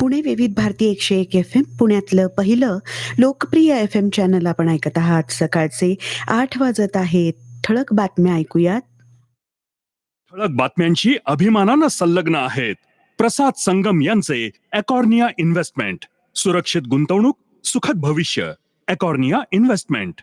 पुणे विविध भारती एकशे एक एफ एम पुण्यातलं पहिलं लोकप्रिय एफ एम चॅनल आपण ऐकत आहात. सकाळचे आठ वाजत आहेत. ठळक बातम्या ऐकूयात. ठळक बातम्यांशी अभिमानानं संलग्न आहेत प्रसाद संगम यांचे अकॉर्निया इन्व्हेस्टमेंट सुरक्षित गुंतवणूक सुखद भविष्य. अकॉर्निया इन्व्हेस्टमेंट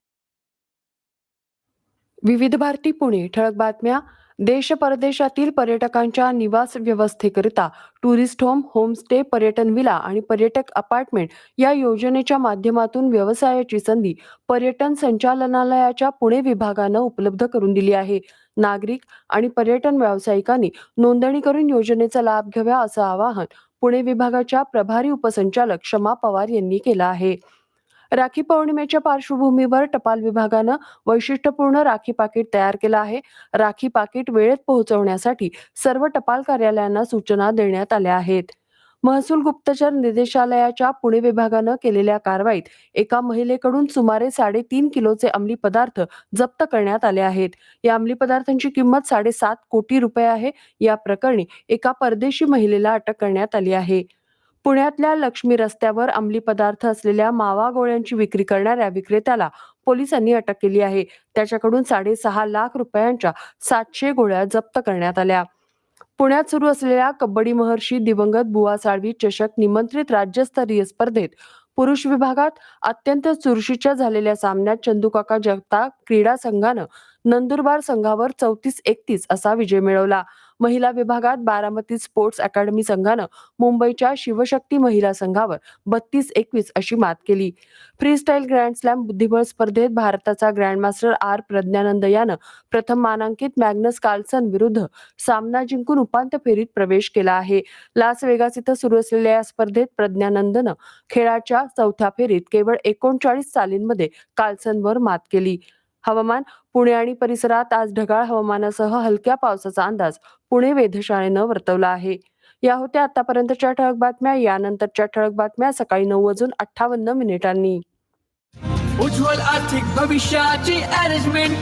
विविध भारती पुणे ठळक बातम्या. देश परदेशातील पर्यटकांच्या निवास व्यवस्थेकरिता टुरिस्ट होम होमस्टे पर्यटन विला आणि पर्यटक अपार्टमेंट या योजनेच्या माध्यमातून व्यवसायाची संधी पर्यटन संचालनालयाच्या पुणे विभागानं उपलब्ध करून दिली आहे. नागरिक आणि पर्यटन व्यावसायिकांनी नोंदणी करून योजनेचा लाभ घ्यावा असं आवाहन पुणे विभागाच्या प्रभारी उपसंचालक क्षमा पवार यांनी केलं आहे. राखी पौर्णिमेच्या पार्श्वभूमीवर टपाल विभागानं वैशिष्ट्यपूर्ण राखी पाकिट तयार केलं आहे. राखी पाकिट वेळेत पोहोचवण्यासाठी सर्व टपाल कार्यालयांना सूचना देण्यात आल्या आहेत. महसूल गुप्तचर निर्देशालयाच्या पुणे विभागानं केलेल्या कारवाईत एका महिलेकडून सुमारे साडेतीन किलोचे अंमली पदार्थ जप्त करण्यात आले आहेत. या अंमली पदार्थांची किंमत साडेसात कोटी रुपये आहे. या प्रकरणी एका परदेशी महिलेला अटक करण्यात आली आहे. पुण्यातल्या लक्ष्मी रस्त्यावर अंमली पदार्थ असलेल्या मावा गोळ्यांची विक्री करणाऱ्या विक्रेत्याला पोलिसांनी अटक केली आहे. त्याच्याकडून साडेसहा लाख रुपयांच्या सातशे गोळ्या जप्त करण्यात आल्या. पुण्यात सुरू असलेल्या कबड्डी महर्षी दिवंगत बुवा साळवी चषक निमंत्रित राज्यस्तरीय स्पर्धेत पुरुष विभागात अत्यंत चुरशीच्या झालेल्या सामन्यात चंदूकाका जगताप क्रीडा संघानं नंदुरबार संघावर चौतीस एकतीस असा विजय मिळवला. महिला विभागात बारामती स्पोर्ट्स अकॅडमी संघानं मुंबईच्या शिवशक्ती महिला संघावर बत्तीस एकवीस अशी मात केली. फ्रीस्टाईल ग्रँड स्लॅम बुद्धिबळ स्पर्धेत भारताचा ग्रँडमास्टर आर प्रज्ञानंद यानं प्रथम मानांकित मॅग्नस कार्लसन विरुद्ध सामना जिंकून उपांत्य फेरीत प्रवेश केला आहे. लास वेगास इथं सुरू असलेल्या या स्पर्धेत प्रज्ञानंदनं खेळाच्या चौथ्या फेरीत केवळ एकोणचाळीस चालींमध्ये कार्लसनवर मात केली. हवामान. पुणे आणि परिसरात आज ढगाळ हवामानासह हलक्या पावसाचा अंदाज पुणे वेधशाळेनं वर्तवला आहे. या होत्या आतापर्यंतच्या ठळक बातम्या. यानंतरच्या ठळक बातम्या सकाळी नऊ वाजून अठ्ठावन्न मिनिटांनी. उज्ज्वल आर्थिक भविष्याची अरेंजमेंट